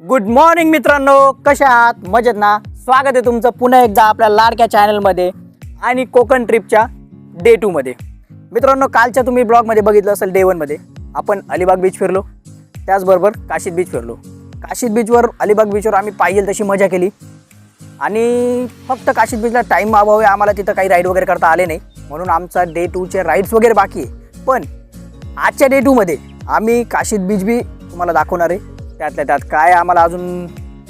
Good morning मित्रांनो. कशा आहात? मजेत ना? स्वागत आहे तुमचं पुन्हा एकदा आपल्या लाडक्या चॅनलमध्ये आणि कोकण ट्रिपच्या डे टूमध्ये मित्रांनो कालच्या तुम्ही ब्लॉगमध्ये बघितलं असेल डे वनमध्ये आपण अलिबाग बीच फिरलो. त्याचबरोबर काशीद बीच फिरलो. काशीद बीचवर अलिबाग बीचवर आम्ही पाहिजे तशी मजा केली. आणि फक्त काशीद बीचला टाईम आहे आम्हाला तिथं काही राईड वगैरे करता आले नाही. म्हणून आमचा डे टूचे राईड्स वगैरे बाकी आहे. पण आजच्या डे टूमध्ये आम्ही काशीद बीच बी तुम्हाला दाखवणार आहे. त्यातल्या त्यात काय आम्हाला अजून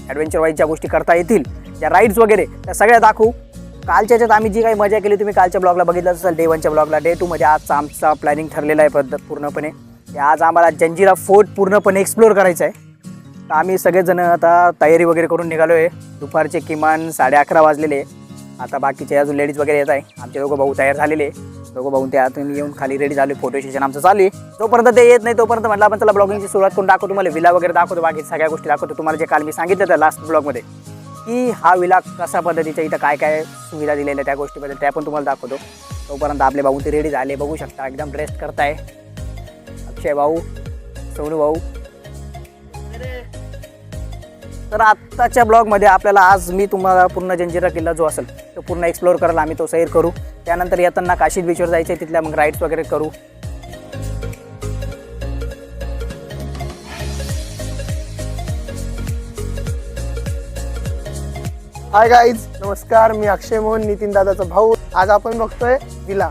ॲडव्हेंचर वाईजच्या गोष्टी करता येतील त्या राईड्स वगैरे त्या सगळ्या दाखवू. कालच्या याच्यात आम्ही जी काही मजा केली तुम्ही कालच्या ब्लॉगला बघितलं असेल डे वनच्या ब्लॉगला डे टूमध्ये आजचा आमचा प्लॅनिंग ठरलेला आहे पद्धत पूर्णपणे. की आज आम्हाला जंजिरा फोर्ट पूर्णपणे एक्सप्लोअर करायचं आहे. तर आम्ही सगळेजण आता तयारी वगैरे करून निघालो आहे दुपारचे किमान साडे अकरा वाजलेले. आहे. आता बाकीचे अजून लेडीज वगैरे येत आहे. आमचे दोघं भाऊ तयार झालेले. आहे. दोघं भाऊ ते आतून येऊन खाली रेडी झाले फोटो सेशन आमचं चालू आहे. जोपर्यंत ते येत नाही तोपर्यंत म्हटलं आपण त्याला ब्लॉगिंगची सुरुवात करून दाखवतो. तुम्हाला विला वगैरे दाखवतो बाकी सगळ्या गोष्टी दाखवतो. तुम्हाला जे काल मी सांगितलं त्या लास्ट ब्लॉगमध्ये की हा विला कशा पद्धतीच्या इथं काय काय सुविधा दिलेल्या त्या गोष्टीबद्दल त्या पण तुम्हाला दाखवतो. तोपर्यंत आपले भाऊ ते रेडी झाले बघू शकता. एकदम रेस्ट करताय. अक्षय भाऊ सोनू भाऊ तर आत्ताच्या ब्लॉगमध्ये आपल्याला आज मी तुम्हाला पूर्ण जंजिरा किल्ला जो असेल तो पूर्ण एक्सप्लोअर करायला आम्ही तो सैर करू. त्यानंतर येताना काशीद बीचवर जायचे तिथल्या मग राईड्स वगैरे करू. हाय गाईज नमस्कार मी अक्षय मोहन नितीन दादाचा भाऊ. आज आपण बघतोय विला.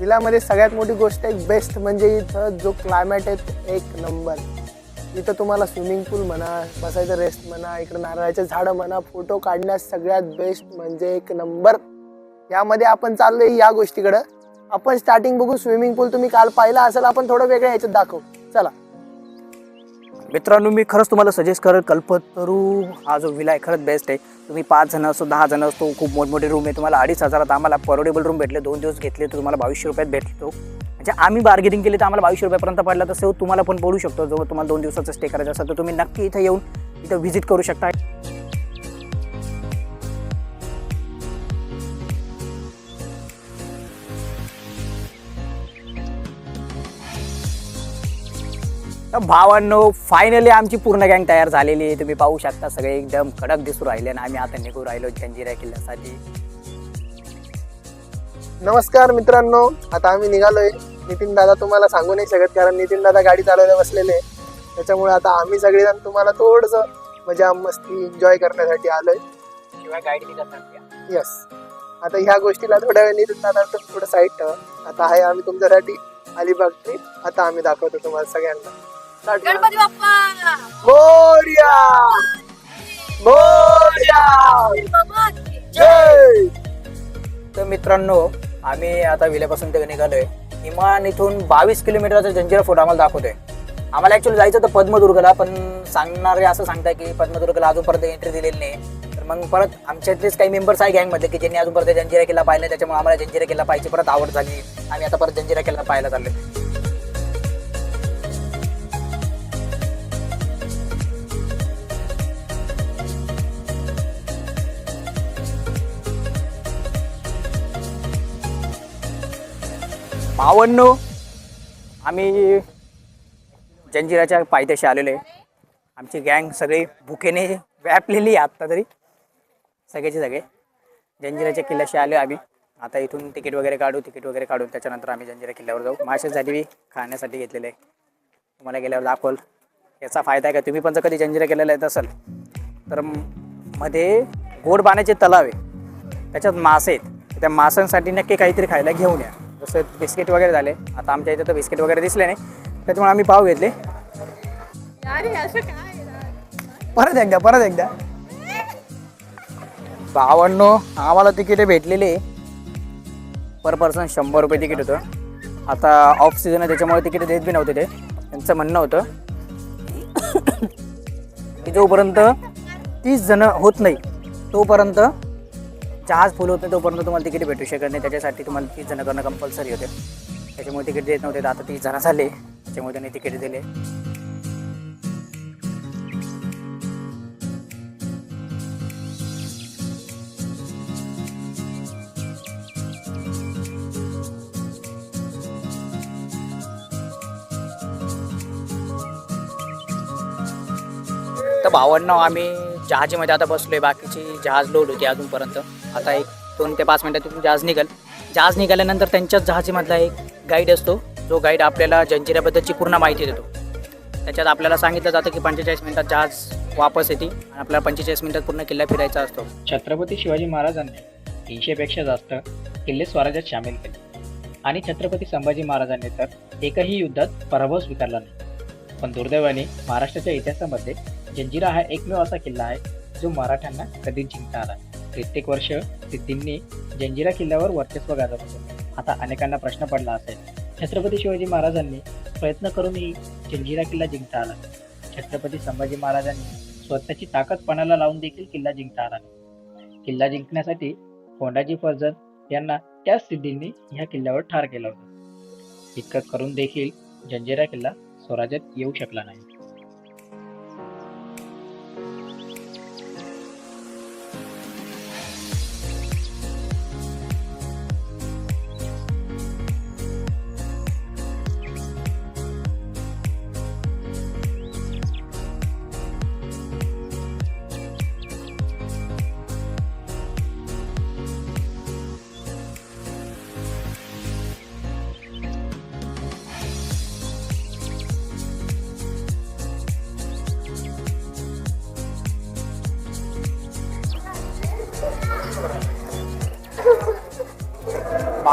विलामध्ये सगळ्यात मोठी गोष्ट एक बेस्ट म्हणजे इथं जो क्लायमेट आहे एक नंबर इथं तुम्हाला स्विमिंग पूल म्हणा बसायचं रेस्ट म्हणा इकडं नारळाचे झाडं म्हणा फोटो काढण्यास सगळ्यात बेस्ट म्हणजे एक नंबर यामध्ये आपण चाललोय या गोष्टीकडं. आपण स्टार्टिंग बघू स्विमिंग पूल तुम्ही काल पाहिला असेल आपण थोडं वेगळ्या ह्याच्यात दाखवू. चला. मित्रांनो मी खरंच तुम्हाला सजेस्ट करेल कल्पतरू हा जो विला आहे खरंच बेस्ट आहे. तुम्ही पाच जण असो दहा जण असतो खूप मोठमोठे रूम आहे. तुम्हाला अडीच हजारात आम्हाला परवडेबल रूम भेटले. दोन दिवस घेतले तर तुम्हाला बावीसशे रुपयात भेटतो. म्हणजे आम्ही बार्गेनिंग केली तर आम्हाला बावीसशे रुपयापर्यंत पडला तर सेव तुम्हाला पण पडू शकतो जो तुम्हाला दोन दिवसाचा स्टे करायचा असेल तर तुम्ही नक्की इथं येऊन इथं व्हिजिट करू शकता. भावांनो फायनली आमची पूर्ण गँग तयार झालेली आहे. तुम्ही पाहू शकता सगळे एकदम कडक दिसू राहिले आणि आम्ही आता निघू राहिलो जंजिरा किल्ल्यासाठी. नमस्कार मित्रांनो आता आम्ही निघालोय नितीन दादा तुम्हाला सांगू नाही शकत कारण नितीन दादा गाडी चालवायला बसलेले. आहे. त्याच्यामुळे आता आम्ही सगळेजण तुम्हाला थोडस मजा मस्ती एन्जॉय करण्यासाठी आलोय. शिवाय गाईड बी करणार यस आता ह्या गोष्टीला थोड्या वेळ नितीन दादा थोडं साईड ठेवा. आता आहे आम्ही तुमच्यासाठी अलिबाग ट्रिप आता आम्ही दाखवतो तुम्हाला सगळ्यांना. Start करा. गणपती बाप्पा! मोरया! मोरया! बाबा जय! तर मित्रांनो आम्ही आता विल्यापासून ते निघालोय. किमान इथून बावीस किलोमीटरचा जंजिरा फोर्ट आम्हाला दाखवतोय. आम्हाला ॲक्च्युली जायचं तर पद्मदुर्गला पण सांगणारे असं सांगताय की पद्मदुर्गला अजूनपर्यंत एंट्री दिलेली नाही. तर मग परत आमच्यातलेच काही मेंबर्स आहे गँगमध्ये की ज्यांनी अजूनपर्यंत जंजिरा किल्ला पाहिला त्याच्यामुळे आम्हाला जंजिरा किल्ला पाहिजे परत आवड झाली. आम्ही आता परत जंजिरा किल्ला पाहायला चाललो भावंनो आम्ही जंजिराच्या पायथ्याशी आलेलो आहे. आमची गँग सगळी भुकेने व्यापलेली आहे आत्ता तरी. सगळेचे सगळे जंजिराच्या किल्ल्याशी आलो आम्ही. आता इथून तिकीट वगैरे काढू तिकीट वगैरे काढून त्याच्यानंतर आम्ही जंजिरा किल्ल्यावर जाऊ. माशासाठी बी खाण्यासाठी घेतलेलं आहे. तुम्हाला गेल्यावर दाखवल. याचा फायदा आहे का? तुम्ही पण जर कधी जंजिरा केलेला येत असाल तर मध्ये गोड पाण्याचे तलाव आहे. त्याच्यात मासे आहेत. त्या माशांसाठी नक्की काहीतरी खायला घेऊन या. जसं बिस्किट वगैरे झाले. आता आमच्या इथे तर बिस्किट वगैरे दिसले नाही. त्याच्यामुळे आम्ही पाव घेतले. परत एकदा परत एकदा. बावन्न आम्हाला तिकीटे भेटलेली. पर पर्सन शंभर रुपये तिकीट होतं. आता ऑफ सीझन आहे त्याच्यामुळे तिकीट देत बी नव्हते ते. त्यांचं म्हणणं होतं की जोपर्यंत तीस जण होत नाही तोपर्यंत जहाज फुल होत नाही तोपर्यंत तुम्हाला तिकीट भेटू शकत नाही. त्याच्यासाठी तुम्हाला तीस जण करणं कंपल्सरी होते. त्याच्यामुळे तिकीट देत नव्हते तर आता तीस जण झाले. त्याच्यामुळे त्यांनी तिकीट दिले. तर भावांना आम्ही जहाजीमध्ये आता बसलोय. बाकीची जहाज लोड होती अजूनपर्यंत. आता एक दोन ते पाच मिनटात तिथून जहाज निघाल. जहाज निघाल्यानंतर त्यांच्याच जहाजीमधला एक गाईड असतो. जो गाईड आपल्याला जंजिऱ्याबद्दलची पूर्ण माहिती देतो. त्याच्यात आपल्याला सांगितलं जातं की पंचेचाळीस मिनिटात जहाज वापस येते आणि आपल्याला पंचेचाळीस मिनिटात पूर्ण किल्ला फिरायचा असतो. छत्रपती शिवाजी महाराजांनी तीनशेपेक्षा जास्त किल्ले स्वराज्यात सामील केले. आणि छत्रपती संभाजी महाराजांनी तर एकही युद्धात पराभव स्वीकारला नाही. पण दुर्दैवाने महाराष्ट्राच्या इतिहासामध्ये जंजिरा हा एकमेव असा किल्ला आहे जो मराठ्यांना कधीच जिंकता आला प्रत्येक वर्ष सिद्धींनी जंजिरा किल्ल्यावर वर्चस्व गाजवत होते. आता अनेकांना प्रश्न पडला असेल छत्रपती शिवाजी महाराजांनी प्रयत्न करूनही जंजिरा किल्ला जिंकता आला छत्रपती संभाजी महाराजांनी स्वतःची ताकद पणाला लावून देखील किल्ला जिंकता आला किल्ला जिंकण्यासाठी कोंडाजी फर्जन यांना त्याच सिद्धींनी ह्या किल्ल्यावर ठार केलं होतं. इतकं करून देखील जंजिरा किल्ला स्वराज्यात येऊ शकला नाही.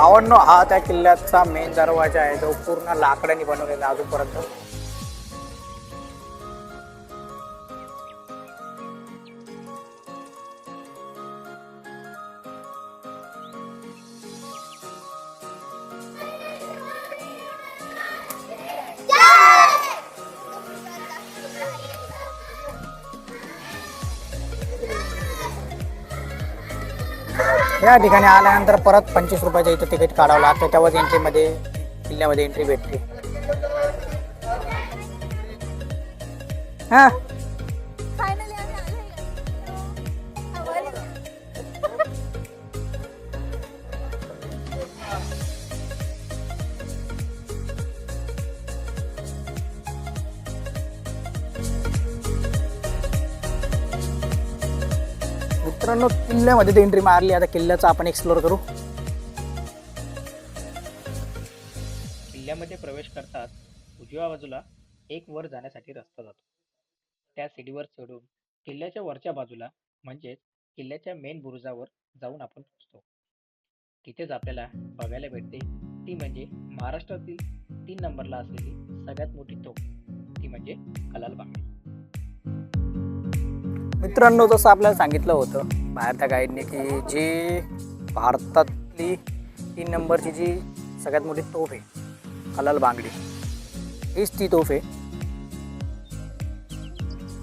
भावांनो हा त्या किल्ल्याचा मेन दरवाजा आहे. जो पूर्ण लाकडाने बनवलेला अजूनपर्यंत. या ठिकाणी आल्यानंतर परत पंचवीस रुपयाचं इथं तिकीट काढावं लागतं. तेव्हाच एंट्रीमध्ये किल्ल्यामध्ये एंट्री भेटते. हां. मित्रांनो किल्ल्यामध्ये ते एंट्री मारली. आता किल्ल्याचा आपण एक्सप्लोर करू. किल्ल्यामध्ये प्रवेश करताच उजव्या बाजूला एक वर जाण्यासाठी रस्ता जातो. त्या सीडीवर चढून किल्ल्याच्या वरच्या बाजूला म्हणजेच किल्ल्याच्या मेन बुरुजावर जाऊन आपण पोचतो तिथेच आपल्याला बघायला भेटते ती म्हणजे महाराष्ट्रातील तीन नंबरला असलेली सगळ्यात मोठी तोफ ती म्हणजे कलाल बांगडी. मित्रांनो जसं आपल्याला सांगितलं होतं बाहेरच्या गाईडने की जी भारतातली तीन नंबरची जी सगळ्यात मोठी तोफ आहे हलाल बांगडी हीच ती तोफ आहे.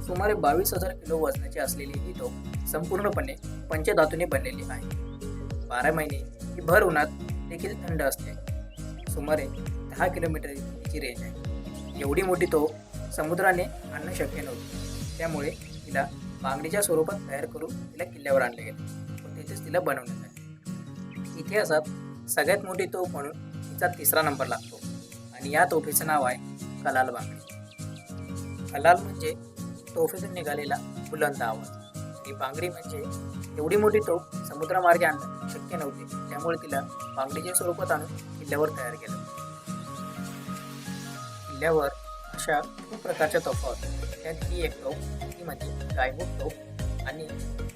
सुमारे बावीस हजार किलो वजनाची असलेली ही तोफ संपूर्णपणे पंचधातूने बनलेली आहे. बारा महिने ही भर उन्हात देखील थंड असते. सुमारे दहा किलोमीटर तिची रेंज आहे. एवढी मोठी तोफ समुद्राने आणणं शक्य नव्हती. त्यामुळे तिला मागणीच्या स्वरूपात तयार करून तिला किल्ल्यावर आणले गेले. व तिथेच तिला बनवण्यात आले. इतिहासात सगळ्यात मोठी तोफ म्हणून तिचा तिसरा नंबर लागतो. आणि या तोफेचं नाव आहे कलाल बांगडी. कलाल म्हणजे तोफेतून निघालेला बुलंद आवाज. आणि बांगडी म्हणजे एवढी मोठी तोफ समुद्रमार्गे आणणं शक्य नव्हते. त्यामुळे तिला बांगडीच्या स्वरूपात आणून किल्ल्यावर तयार केलं. किल्ल्यावर अशा खूप प्रकारच्या तोफा होत्या. त्यात ही एक तोफ म्हणजे गायमुख तोफ आणि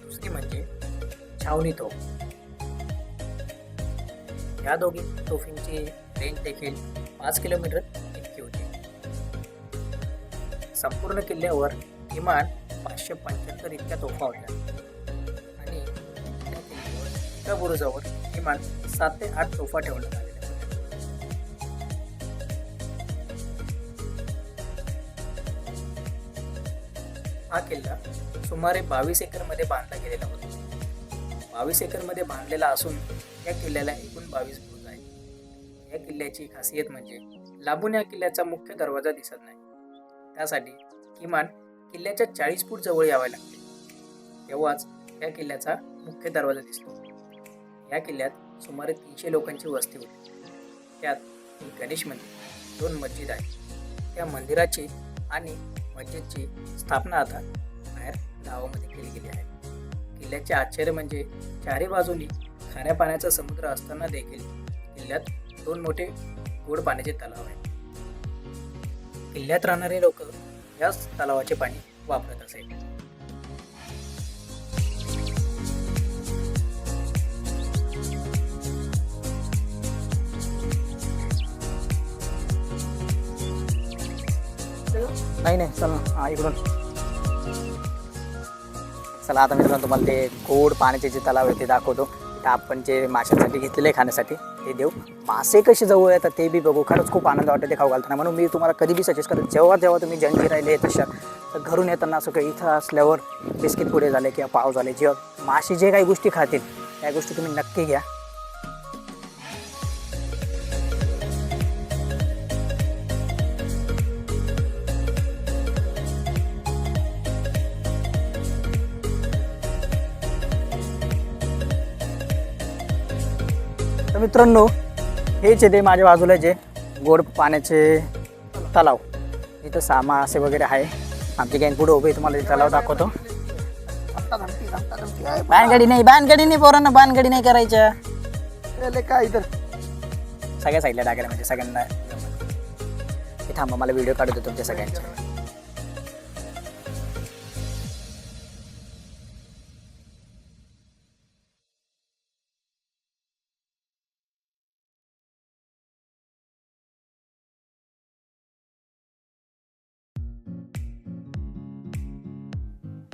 दुसरी म्हणजे छावणी तोफ ह्या दोघी तोफींची रेंज देखील पाच किलोमीटर इतकी होती. संपूर्ण किल्ल्यावर किमान पाचशे पंच्याहत्तर इतक्या तोफा होत्या. आणि त्या किल्ल्यावर एका बुरुजावर किमान सात ते आठ तोफा ठेवण्यात आल्या हा किल्ला सुमारे बावीस एकरमध्ये बांधला गेलेला होता. बावीस एकरमध्ये बांधलेला असून या किल्ल्याला एकूण बावीस भूत आहेत. या किल्ल्याची खासियत म्हणजे लांबून या किल्ल्याचा मुख्य दरवाजा दिसत नाही. त्यासाठी किमान किल्ल्याच्या चाळीस फूट जवळ यावे लागते. तेव्हाच या किल्ल्याचा मुख्य दरवाजा दिसतो. या किल्ल्यात सुमारे तीनशे लोकांची वस्ती होती. त्यात एक गणेश मंदिर दोन मस्जिद आहेत. त्या मंदिराची आणि मस्जिदची स्थापना आता बाहेर गावामध्ये केली गेली आहे. किल्ल्याचे आश्चर्य म्हणजे चारी बाजूनी खाण्यापाण्याचा समुद्र असताना देखील किल्ल्यात दोन मोठे गोड पाण्याचे तलाव आहेत. किल्ल्यात राहणारे लोक याच तलावाचे पाणी वापरत असायचे नाही नाही चल ना. हा इकडून. चला आता मित्रांनो तुम्हाला ते गोड पाण्याचे जे तलाव आहे ते दाखवतो. तर आपण जे माशांसाठी घेतलेले आहे खाण्यासाठी ते देऊ. मासे कसे जवळ येतात ते बी बघू. खरंच खूप आनंद वाटतो ते खाऊ घालताना. म्हणून मी तुम्हाला कधी बी सजेस्ट करतो जेव्हा जेव्हा तुम्ही जंगी राहिले तशा तर घरून येताना असं काही इथं असल्यावर बिस्किट पुढे झाले किंवा पाव झाले जेव्हा मासे जे काही गोष्टी खातील त्या गोष्टी तुम्ही नक्की घ्या. मित्रांनो हेच ते माझ्या बाजूला जे गोड पाण्याचे तलाव. इथं सामा असे वगैरे आहे. आमची गँग पुढे उभे तुम्हाला तलाव दाखवतो. बानगडी नाही बानगडी नाही पोरांना बानगडी नाही करायच्या. काय इधर सगळ्या साईडला टाकायला म्हणजे सगळ्यांना. थांबा मला व्हिडिओ काढू दे तुमच्या सगळ्यांचे.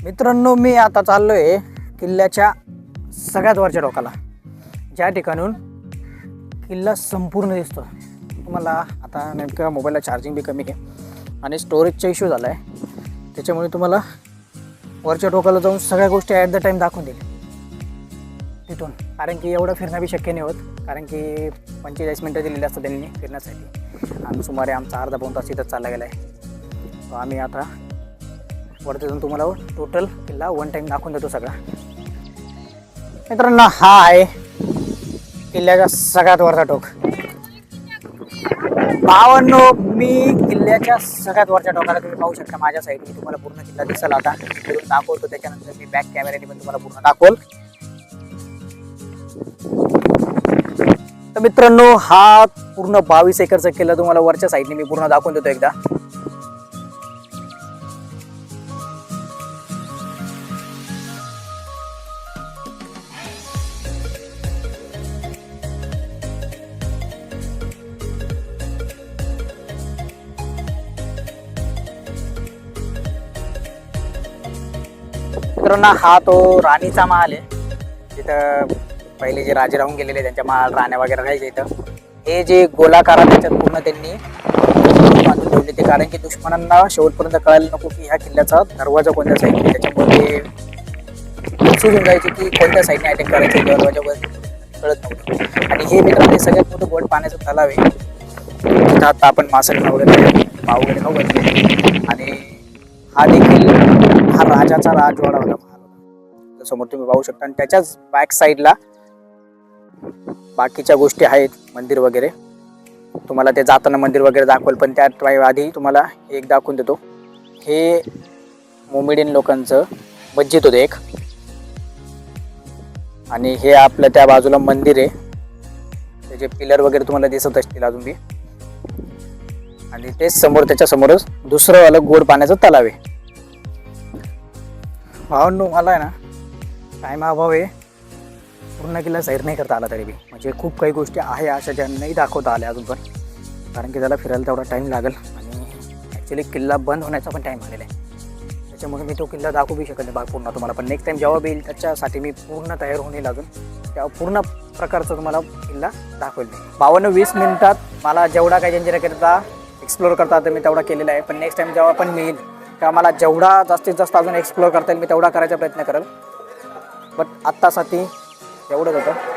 मित्रांनो मी आता चाललो आहे किल्ल्याच्या सगळ्यात वरच्या टोकाला ज्या ठिकाणून किल्ला संपूर्ण दिसतो तुम्हाला आता नेमकं मोबाईलला चार्जिंग बी कमी आहे. आणि स्टोरेजचा इश्यू झाला आहे त्याच्यामुळे तुम्हाला वरच्या टोकाला जाऊन सगळ्या गोष्टी ॲट द टाईम दाखवून देईल. तिथून. कारण की एवढं फिरणं बी शक्य नाही होत. कारण की पंचेचाळीस मिनटं दिलेली असतात त्यांनी फिरण्यासाठी. आणि सुमारे आमचा अर्धा पाऊण तास इथंच चालला गेला आहे आम्ही आता वरती जाऊन तुम्हाला टोटल किल्ला वन टाईम दाखवून देतो सगळा. मित्रांनो हा आहे किल्ल्याचा सगळ्यात वरचा टोक. बावन्न मी किल्ल्याच्या सगळ्यात वरच्या टोकाला तुम्ही पाहू शकता माझ्या साईडने तुम्हाला पूर्ण किल्ला दिसेल आता. फिरून दाखवतो त्याच्यानंतर मी बॅक कॅमेऱ्याने पण तुम्हाला पूर्ण दाखवल. तर मित्रांनो हा पूर्ण बावीस एकरचा किल्ला तुम्हाला वरच्या साईडने मी पूर्ण दाखवून देतो एकदा. मित्रांनो हा तो राणीचा महाल आहे. तिथं पहिले जे राजे राहून गेलेले त्यांच्या महाल राण्या वगैरे राहायचे इथं. हे जे गोलाकार आहे त्याच्यात पूर्ण त्यांनी बांधून ठेवले ते. कारण की दुश्मनांना शेवटपर्यंत कळायला नको की ह्या किल्ल्याचा दरवाजा कोणत्या साईडने त्याच्यामुळे ते जायचे की कोणत्या साईडने अटॅक करायचे दरवाजावर कळत नव्हतं. आणि हे मित्रांनो सगळ्यात मोठं गोड पाण्याचं तलाव आहे. तिथं आता आपण मासळी वगैरे पाव वगैरे खाऊ आणि हा देखील राजाचा राजवाडा होता महाल समोर तुम्ही पाहू शकता आणि त्याच्याच बॅक साईडला बाकीच्या गोष्टी आहेत मंदिर वगैरे. तुम्हाला ते जाताना मंदिर वगैरे दाखवेल पण त्या आधी तुम्हाला एक दाखवून देतो. हे मोमेडियन लोकांचं मस्जिद होतं एक. आणि हे आपलं त्या बाजूला मंदिर आहे. त्याचे पिलर वगैरे तुम्हाला दिसत असतील अजून बी. आणि तेच समोर त्याच्यासमोरच दुसरं वालं गोड पाण्याचं तलाव आहे. भावांनो मला आहे ना. टाईम अभाव आहे. पूर्ण किल्ला सैर नाही करता आला तरी बी. म्हणजे खूप काही गोष्टी आहे अशा ज्या नाही दाखवता आल्या अजून पण. कारण की त्याला फिरायला तेवढा टाईम लागेल. आणि ॲक्च्युली किल्ला बंद होण्याचा पण टाईम आलेला आहे. त्याच्यामुळे मी तो किल्ला दाखवू बी शकत नाही बाग पूर्ण. तुम्हाला पण नेक्स्ट टाईम जेव्हा येईल त्याच्यासाठी मी पूर्ण तयार होऊन येईल अजून. तेव्हा पूर्ण प्रकारचा तुम्हाला किल्ला दाखवेल मी. बावन्न वीस मिनिटात मला जेवढा काही जंजिरा करता एक्सप्लोअर करता तर मी तेवढा केलेला आहे. पण नेक्स्ट टाईम जेव्हा पण मी येईल का मला जेवढा जास्तीत जास्त अजून एक्सप्लोअर करता येईल मी तेवढा करायचा प्रयत्न करेल. बट आत्तासाठी एवढंच होतं.